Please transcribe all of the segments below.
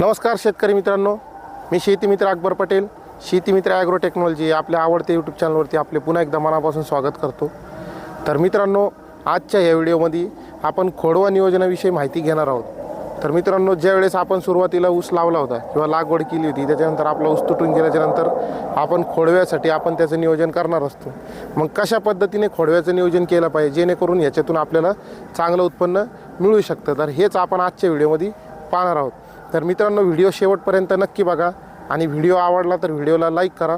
नमस्कार शेतकरी मित्रांनो. मी शेतीमित्र अकबर पटेल. शेतीमित्र ॲग्रो टेक्नॉलॉजी आपल्या आवडत्या यूट्यूब चॅनलवरती आपले पुन्हा एकदा मनापासून स्वागत करतो. तर मित्रांनो आजच्या या व्हिडिओमध्ये आपण खोडवा नियोजनाविषयी माहिती घेणार आहोत. तर मित्रांनो ज्यावेळेस आपण सुरुवातीला ऊस लावला होता किंवा लागवड केली होती त्याच्यानंतर आपला ऊस तुटून गेल्याच्यानंतर आपण खोडव्यासाठी आपण त्याचं नियोजन करणार असतो. मग कशा पद्धतीने खोडव्याचं नियोजन केलं पाहिजे जेणेकरून ह्याच्यातून आपल्याला चांगलं उत्पन्न मिळू शकतं? तर हेच आपण आजच्या व्हिडिओमध्ये पाहणार आहोत. तर मित्रांनो व्हिडिओ शेवटपर्यंत नक्की बघा. आणि व्हिडिओ आवडला तर व्हिडिओला लाईक करा.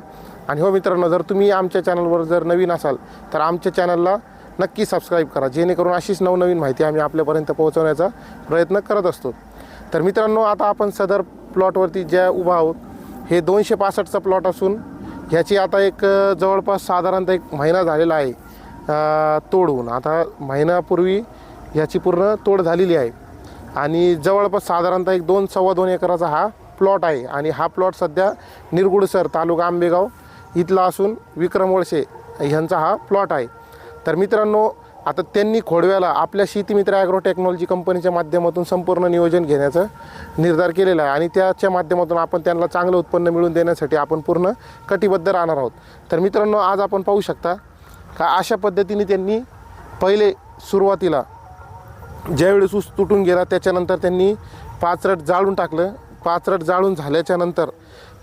आणि हो मित्रांनो जर तुम्ही आमच्या चॅनलवर जर नवीन असाल तर आमच्या चॅनलला नक्की सबस्क्राईब करा. जेणेकरून अशीच नवनवीन माहिती आम्ही आपल्यापर्यंत पोहोचवण्याचा प्रयत्न करत असतो. तर मित्रांनो आता आपण सदर प्लॉटवरती ज्या उभा आहोत हे दोनशे पासष्टचा प्लॉट असून ह्याची आता एक जवळपास साधारणतः एक महिना झालेला आहे तोडून. आता महिन्यापूर्वी ह्याची पूर्ण तोड झालेली आहे. आणि जवळपास साधारणतः एक दोन सव्वा दोन एकराचा हा प्लॉट आहे. आणि हा प्लॉट सध्या निरगुडसर तालुका आंबेगाव इथला असून विक्रम वळसे ह्यांचा हा प्लॉट आहे. तर मित्रांनो आता त्यांनी खोडव्याला आपल्या शेतीमित्र ॲग्रो टेक्नॉलॉजी कंपनीच्या माध्यमातून संपूर्ण नियोजन घेण्याचा निर्धार केलेला आहे. आणि त्याच्या माध्यमातून आपण त्यांना चांगलं उत्पन्न मिळवून देण्यासाठी आपण पूर्ण कटिबद्ध राहणार आहोत. तर मित्रांनो आज आपण पाहू शकता का अशा पद्धतीने त्यांनी पहिले सुरुवातीला ज्यावेळेस ऊस तुटून गेला त्याच्यानंतर त्यांनी पाच रट जाळून टाकलं. पाच रट जाळून झाल्याच्यानंतर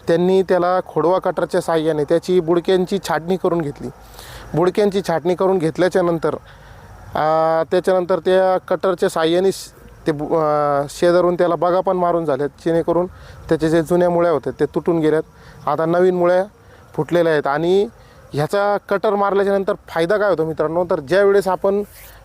त्यांनी त्याला खोडवा कटरच्या साह्याने त्याची बुडक्यांची छाटणी करून घेतली. बुडक्यांची छाटणी करून घेतल्याच्या नंतर त्याच्यानंतर त्या कटरच्या साह्याने ते बु- शेजारून त्याला बगा पण मारून झाल्यात. जेणेकरून त्याचे जे जुन्या मुळ्या होत्या ते तुटून गेल्यात. आता नवीन मुळ्या फुटलेल्या आहेत. आणि ह्याचा कटर मारल्याच्यानंतर फायदा काय होतो मित्रांनो? तर ज्या वेळेस आपण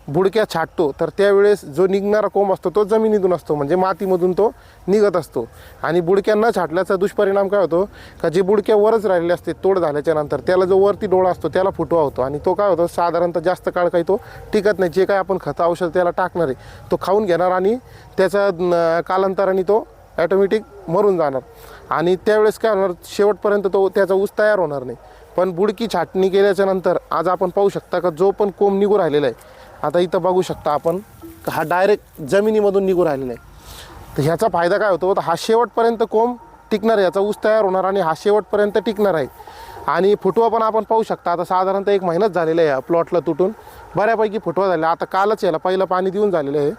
बुडक्या छाटतो तर त्यावेळेस जो निघणारा कोंब असतो तो जमिनीतून असतो म्हणजे मातीमधून तो निघत असतो. आणि बुडक्या न छाटल्याचा दुष्परिणाम काय होतो? का जे बुडक्या वरच राहिलेले असते तोड झाल्याच्यानंतर त्याला जो वरती डोळा असतो त्याला फुटवा होतो. आणि तो काय होतो? साधारणतः जास्त काळ काही तो टिकत नाही. जे काय आपण खतं औषध त्याला टाकणार आहे तो खाऊन घेणार आणि त्याचा कालांतराने तो ॲटोमॅटिक मरून जाणार. आणि त्यावेळेस काय होणार? शेवटपर्यंत तो त्याचा ऊस तयार होणार नाही. पण बुडकी छाटणी केल्याच्यानंतर आज आपण पाहू शकता का जो पण कोंब निघू राहिलेला आहे आता इथं बघू शकता आपण हा डायरेक्ट जमिनीमधून निघू राहिलेला आहे. तर ह्याचा फायदा काय होतो? तर हा शेवटपर्यंत कोंब टिकणार आहे. याचा ऊस तयार होणार आणि हा शेवटपर्यंत टिकणार आहे. आणि फुटवा पण आपण पाहू शकता. आता साधारणतः एक महिनाच झालेला आहे या प्लॉटला तुटून. बऱ्यापैकी फुटवा झाला आता कालच याला पहिलं पाणी देऊन झालेलं आहे.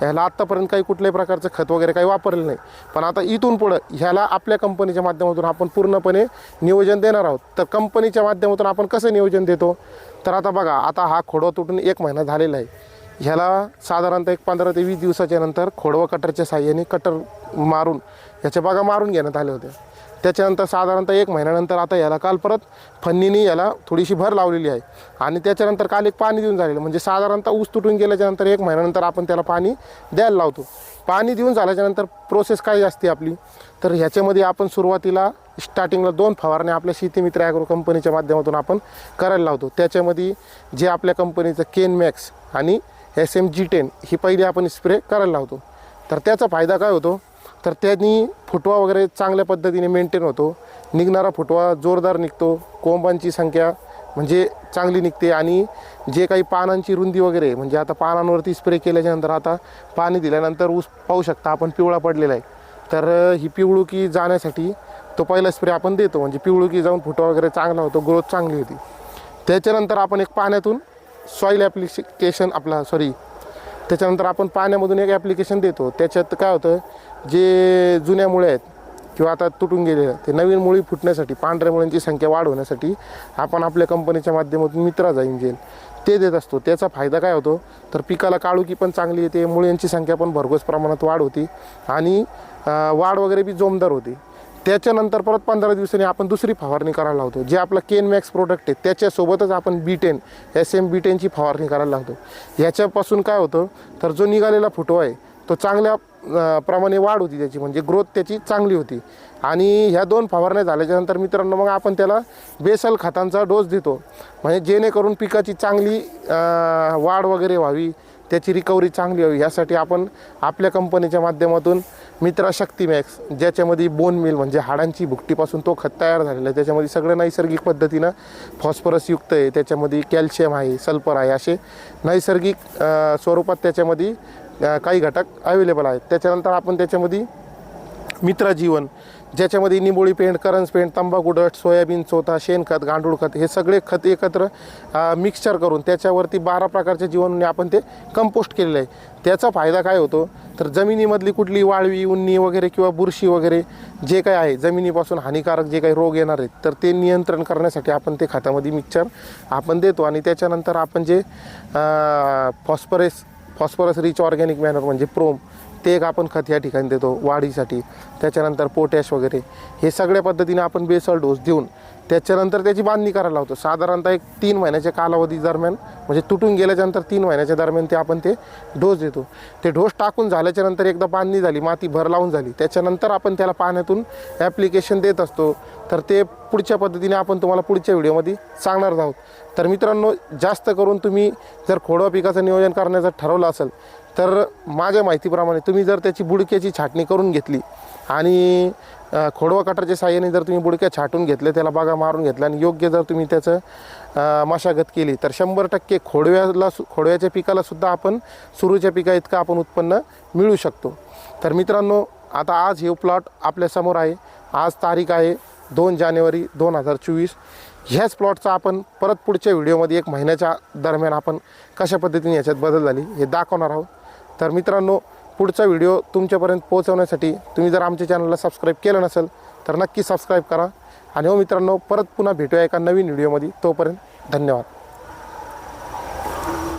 ह्याला आत्तापर्यंत काही कुठल्याही प्रकारचं खत वगैरे काही वापरलं नाही. पण आता इथून पुढं ह्याला आपल्या कंपनीच्या माध्यमातून आपण पूर्णपणे नियोजन देणार आहोत. तर कंपनीच्या माध्यमातून आपण कसं नियोजन देतो? तर आता बघा आता हा खोडवा तुटून एक महिना झालेला आहे. ह्याला साधारणतः एक पंधरा ते वीस दिवसाच्या नंतर खोडवा कटरच्या साह्याने कटर मारून ह्याच्या बागा मारून घेण्यात आल्या होत्या. त्याच्यानंतर साधारणतः एक महिन्यानंतर आता याला काल परत फन्नीने याला थोडीशी भर लावलेली आहे. आणि त्याच्यानंतर काल एक पाणी देऊन झालेलं म्हणजे साधारणतः ऊस तुटून गेल्याच्यानंतर एक महिन्यानंतर आपण त्याला पाणी द्यायला लावतो. पाणी देऊन झाल्याच्यानंतर प्रोसेस काय असते आपली? तर ह्याच्यामध्ये आपण सुरुवातीला स्टार्टिंगला दोन फवारण्या आपल्या शेतीमित्र ॲग्रो कंपनीच्या माध्यमातून आपण करायला लावतो. त्याच्यामध्ये जे आपल्या कंपनीचं केन मॅक्स आणि एस एम जी टेन ही पहिली आपण स्प्रे करायला लावतो. तर त्याचा फायदा काय होतो? तर त्यांनी फुटवा वगैरे चांगल्या पद्धतीने मेंटेन होतो. निघणारा फुटवा जोरदार निघतो. कोंबांची संख्या म्हणजे चांगली निघते आणि जे काही पानांची रुंदी वगैरे म्हणजे आता पानांवरती स्प्रे केल्याच्यानंतर आता पाणी दिल्यानंतर ऊस पाहू शकता आपण पिवळा पडलेला आहे. तर ही पिवळुकी जाण्यासाठी तो पहिला स्प्रे आपण देतो. म्हणजे पिवळुकी जाऊन फुटवा वगैरे चांगला होतो ग्रोथ चांगली होती. त्याच्यानंतर आपण एक पाण्यातून सॉईल ॲप्लिकेशन आपला सॉरी त्याच्यानंतर आपण पाण्यामधून एक ॲप्लिकेशन देतो. त्याच्यात काय होतं जे जुन्या मुळे आहेत किंवा आता तुटून गेले ते नवीन मुळी फुटण्यासाठी पांढऱ्या मुळ्यांची संख्या वाढवण्यासाठी आपण आपल्या कंपनीच्या माध्यमातून मित्रा जाईन जेल. ते देत असतो. त्याचा फायदा काय होतो तर पिकाला काळुकी पण चांगली येते मुळ्यांची संख्या पण भरघोस प्रमाणात वाढ होती. आणि वाढ वगैरे बी जोमदार होते. त्याच्यानंतर परत पंधरा दिवसांनी आपण दुसरी फवारणी करायला लावतो. जे आपला केन मॅक्स प्रोडक्ट आहे त्याच्यासोबतच आपण B ten S M B टेनची फवारणी करायला लावतो. याच्यापासून काय होतं तर जो निघालेला फुटवा आहे तो चांगल्या प्रमाणे वाढ होती त्याची. म्हणजे ग्रोथ त्याची चांगली होती. आणि ह्या दोन फवारण्या झाल्याच्यानंतर मित्रांनो मग आपण त्याला बेसल खतांचा डोस देतो. म्हणजे जेणेकरून पिकाची चांगली वाढ वगैरे व्हावी. त्याची रिकव्हरी चांगली व्हावी यासाठी आपण आपल्या कंपनीच्या माध्यमातून मित्रा शक्ती मॅक्स ज्याच्यामध्ये बोन मिल म्हणजे हाडांची भुकटीपासून तो खत तयार झालेला आहे. त्याच्यामध्ये सगळं नैसर्गिक पद्धतीनं फॉस्फरसयुक्त आहे. त्याच्यामध्ये कॅल्शियम आहे सल्फर आहे असे नैसर्गिक स्वरूपात त्याच्यामध्ये काही घटक अवेलेबल आहेत. त्याच्यानंतर आपण त्याच्यामध्ये मित्र जीवन ज्याच्यामध्ये निंबोळी पेंट करंज पेंट तंबाखू डस्ट सोयाबीन चोथा शेणखत गांडूळ खत हे सगळे खत एकत्र मिक्सचर करून त्याच्यावरती बारा प्रकारच्या जीवाणूने आपण ते कंपोस्ट केलेलं आहे. त्याचा फायदा काय होतो? तर जमिनीमधली कुठली वाळवी उन्नी वगैरे किंवा बुरशी वगैरे जे काय आहे जमिनीपासून हानिकारक जे काही रोग येणार आहेत तर ते नियंत्रण करण्यासाठी आपण ते खतामध्ये मिक्सचर आपण देतो. आणि त्याच्यानंतर आपण जे phosphorus phosphorus rich organic manure म्हणजे प्रोम. ते एक आपण खत या ठिकाणी देतो वाढीसाठी. त्याच्यानंतर पोटॅश वगैरे. हे सगळ्या पद्धतीने आपण बेसल डोस देऊन त्याच्यानंतर त्याची बांधणी करायला लावतो. साधारणतः एक तीन महिन्याच्या कालावधी दरम्यान म्हणजे तुटून गेल्याच्यानंतर तीन महिन्याच्या दरम्यान ते आपण ते डोस देतो. ते डोस टाकून झाल्याच्यानंतर एकदा बांधणी झाली माती भर लावून झाली त्याच्यानंतर आपण त्याला पाण्यातून ॲप्लिकेशन देत असतो. तर ते पुढच्या पद्धतीने आपण तुम्हाला पुढच्या व्हिडिओमध्ये सांगणार आहोत. तर मित्रांनो जास्त करून तुम्ही जर खोडवा पिकाचं नियोजन करण्याचं ठरवलं असेल तर माझ्या माहितीप्रमाणे तुम्ही जर त्याची बुडक्याची छाटणी करून घेतली आणि खोडवा कटरच्या साह्याने जर तुम्ही बुडक्या छाटून घेतले त्याला बागा मारून घेतल्या आणि योग्य जर तुम्ही त्याचं मशागत केली तर शंभर टक्के खोडव्याला सु खोडव्याच्या पिकालासुद्धा आपण सुरूच्या पिका इतकं आपण उत्पन्न मिळू शकतो. तर मित्रांनो आता आज हे प्लॉट आपल्यासमोर आहे. आज तारीख आहे दोन जानेवारी दोन हजार चोवीस. ह्याच प्लॉटचा आपण परत पुढच्या व्हिडिओमध्ये एक महिन्याच्या दरम्यान आपण कशा पद्धतीने याच्यात बदल झाली हे दाखवणार आहोत. तर मित्रांनो पुढचा व्हिडिओ तुमच्यापर्यंत पोहोचवण्यासाठी तुम्ही जर आमच्या चॅनलला सबस्क्राईब केलं नसेल तर नक्की सबस्क्राईब करा. आणि हो मित्रांनो परत पुन्हा भेटूया एका नवीन व्हिडिओमध्ये. तोपर्यंत धन्यवाद.